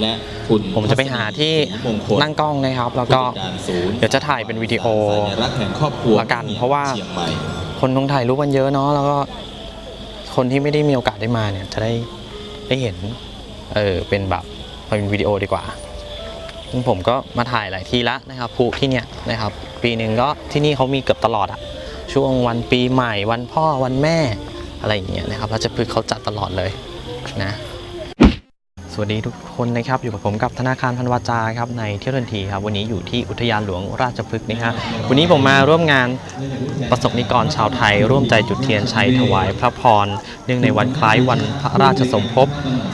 และคุณผมจะไปหาที่มงคลนั่งกล้องนะครับ แล้วก็ผู้จัดารศูนย์เดี๋ยวจะถ่ายเป็นวิดีโอสัญลักษณ์แห่งครอบครัวละกัน เพราะว่าเชียงใหม่คนคงถ่ายรูปกันเยอะเนาะแล้วก็คนที่ไม่ได้มีโอกาสได้มาเนี่ยจะได้ได้เห็นเออเป็นแบบเป็นวิดีโอดีกว่าซึ่งผมก็มาถ่ายหลายทีละนะครับภูที่เนี่ยนะครับ ปีหนึ่งก็ที่นี่เขามีเกือบตลอดอะช่วงวันปีใหม่วันพ่อวันแม่อะไรอย่างเงี้ยนะครับราชพฤกษ์เขาจัดตลอดเลยนะ สวัสดีทุกคนนะครับอยู่กับผมกับธนาคารพันวาจาครับในเที่ยวทันทีครับวันนี้อยู่ที่อุทยานหลวงราชพฤกษ์นะฮะวันนี้ผมมาร่วมงานประสบนิกรชาวไทย ร่วมใจจุดเทียนชัยถวายพระพรเนื่องในวันคล้ายวันพระราชสมภพ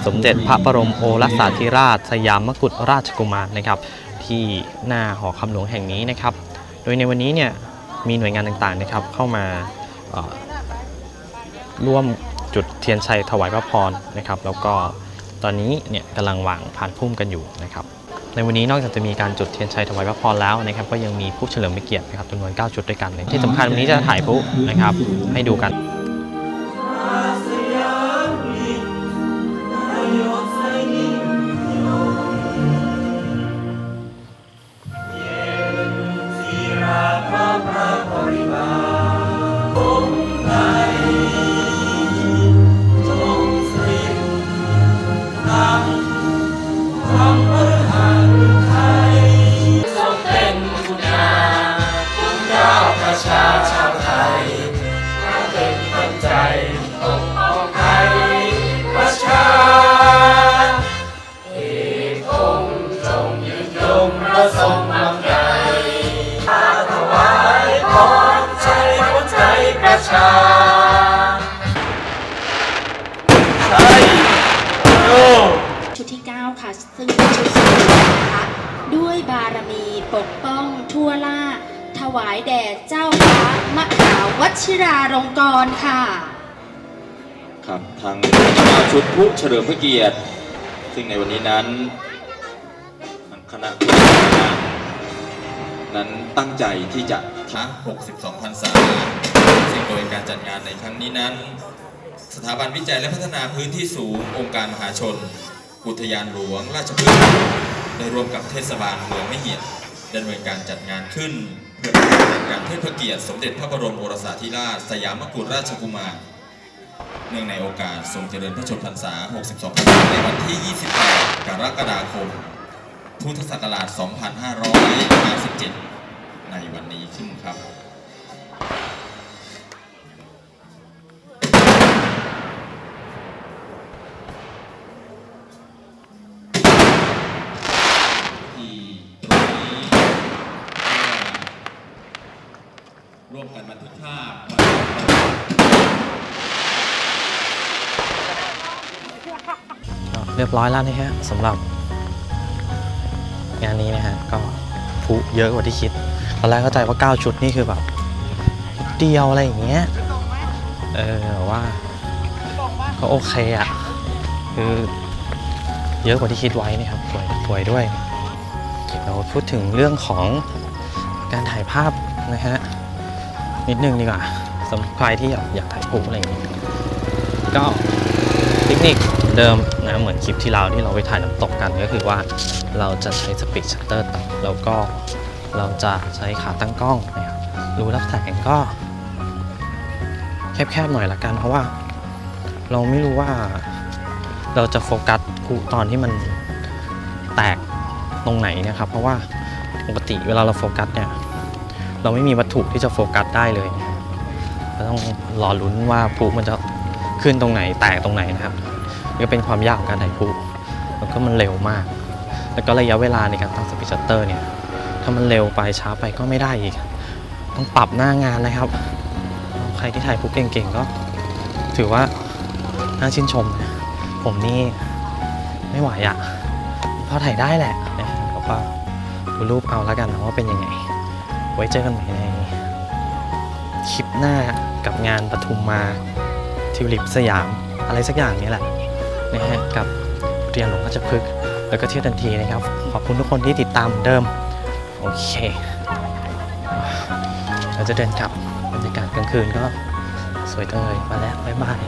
สมเด็จพระบรมโอรสาธิราช สยามกุฎราชกุมารนะครับ ที่หน้าหอคำหลวงแห่งนี้นะครับ โดยในวันนี้เนี่ยมีหน่วยงานต่างๆนะครับเข้ามาเอ่อร่วมจุดเทียนชัยถวายพระพรนะครับ แล้วก็ ตอนนี้เนี่ยกำลังวางผ่านพุ่มกันอยู่นะครับในวันนี้นอกจากจะมีการจุดเทียนชัยถวายพระพรแล้วนะครับก็ยังมีผู้เฉลิมพระเกียรตินะครับจำนวน 9 ชุดด้วยกัน ที่สำคัญวันนี้จะถ่ายผู้นะครับให้ดูกัน ชุดที่ 9 ค่ะ ซึ่งเป็นชุดสีเหลืองนะคะ ด้วยบารมีปกป้องทั่วล่า ถวายแด่เจ้าฟ้ามหาวชิราลงกรณ์ค่ะ ครับทางชุดผู้เฉลิมพระเกียรติ ซึ่งในวันนี้นั้น คณะผู้จัดงานนั้นตั้งใจที่จะทั้ง62พรรษาซึ่งโดยการจัดงานในครั้งนี้นั้น สถาบันวิจัยและพัฒนาพื้นที่สูง องค์การมหาชน อุทยานหลวง ราชพฤกษ์ได้ร่วมกับเทศบาลเมืองมะเหียดดำเนินการจัดงานขึ้น เพื่อเป็นการเทิดพระเกียรติสมเด็จพระบรมโอรสาธิราชสยามกุฎราชกุมารเนื่องในโอกาสทรงเจริญพระชนมพรรษา 62พรรษาในวันที่ 28 กรกฎาคม พุทธศักราช 2557 ในวันนี้ขึ้นครับทีนี้รวมกันบันทึกภาพเรียบร้อยแล้วนะฮะสำหรับ งานนี้นะฮะก็พลุเยอะกว่าที่คิดตอนแรกเข้าใจว่า 9 ชุดนี่คือแบบเดียวอะไรอย่างเงี้ยเออแต่ว่าก็โอเคอะคือเยอะกว่าที่คิดไว้นะครับสวยสวยด้วยเราพูดถึงเรื่องของการถ่ายภาพนะฮะนิดนึงดีกว่าสำหรับใครที่อยากอยากถ่ายพลุอะไรอย่างเงี้ยก็เทคนิค เดิมนะเหมือนคลิปที่เราที่เราไปถ่ายน้ำตกกันก็คือว่าเราจะใช้สปีดชัตเตอร์ตัดแล้วก็เราจะใช้ขาตั้งกล้องนะครับรูรับแสงก็แคบๆหน่อยละกัน เพราะว่า เราไม่รู้ว่า เราจะโฟกัสผู้ตอนที่มันแตกตรงไหนนะครับ เพราะว่าปกติเวลาเราโฟกัสเนี่ย เราไม่มีวัตถุที่จะโฟกัสได้เลยเราต้องรอลุ้นว่าผู้มันจะขึ้นตรงไหนแตกตรงไหนนะครับ นี่ก็เป็นความยากของการถ่ายพลุแล้วก็มันเร็วมาก แล้วก็ระยะเวลาในการตั้งสปีดชัตเตอร์เนี่ย ถ้ามันเร็วไปช้าไปก็ไม่ได้อีก ต้องปรับหน้างานเลยครับ ใครที่ถ่ายพลุเก่งๆก็ ถือว่าน่าชื่นชม ผมนี่ไม่ไหวอะ่ะพอถ่ายได้แหละนะแล้วก็ดูรูปเอาแล้วกันนะว่าเป็นยังไง ไว้เจอกันใหม่ในคลิปหน้ากับงานปทุมมาทิวลิปสยาม อะไรสักอย่างนี้แหละ นะฮะกับเรียนหลวงราชพฤกษ์แล้วก็เที่ยวทันทีนะครับ ขอบคุณทุกคนที่ติดตามเหมือนเดิม โอเค เราจะเดินกลับบรรยากาศกลางคืนก็สวยจังเลยมาแล้วบ๊ายบาย